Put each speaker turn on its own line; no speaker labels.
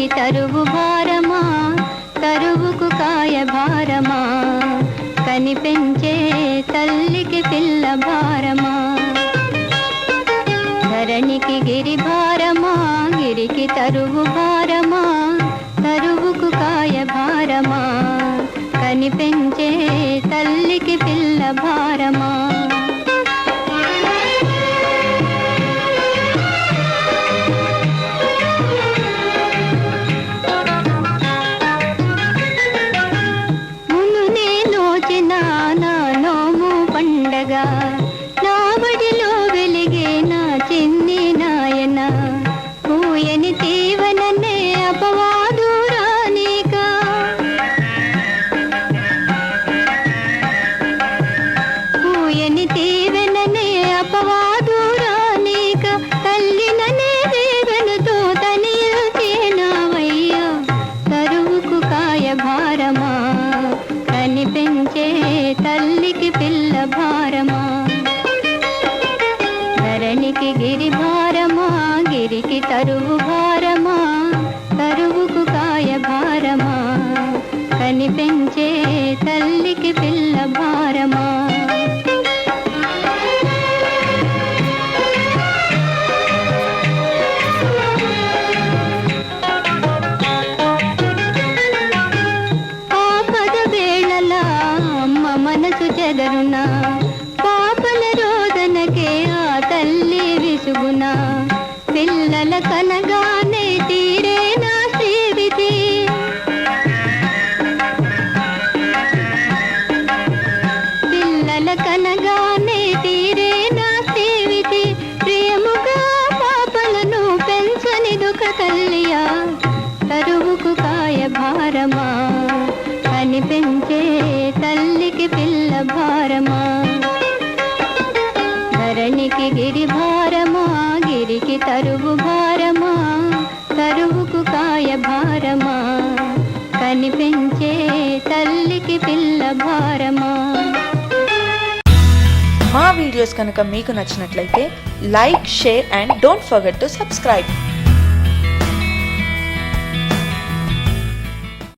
తలకి తరువు భారమా తరువుకు కాయ భారమా. కనిపించే తల్లికి పిల్ల భారమా. ధరణికి గిరి భారమా గిరికి తరువు భారమా. తరువుకు కాయ భారమా. కనిపించే తల్లికి పిల్ల భారమా. నా బడిలో వెలిగే నా చిన్ని నాయన. పూయని తీ గిరి భారమా గిరికి తరువు భారమా తరువుకు కాయ భారమా. కనిపెంచే తల్లికి పిల్ల భార భారమా? ధరణికి గిరి భారమా? గిరికి తరువు భారమా? తరువుకు కాయ భారమా? కనిపించే తల్లికి పిల్ల భారమా?
మా వీడియోస్ కనుక మీకు నచ్చినట్లయితే like share and don't forget to subscribe.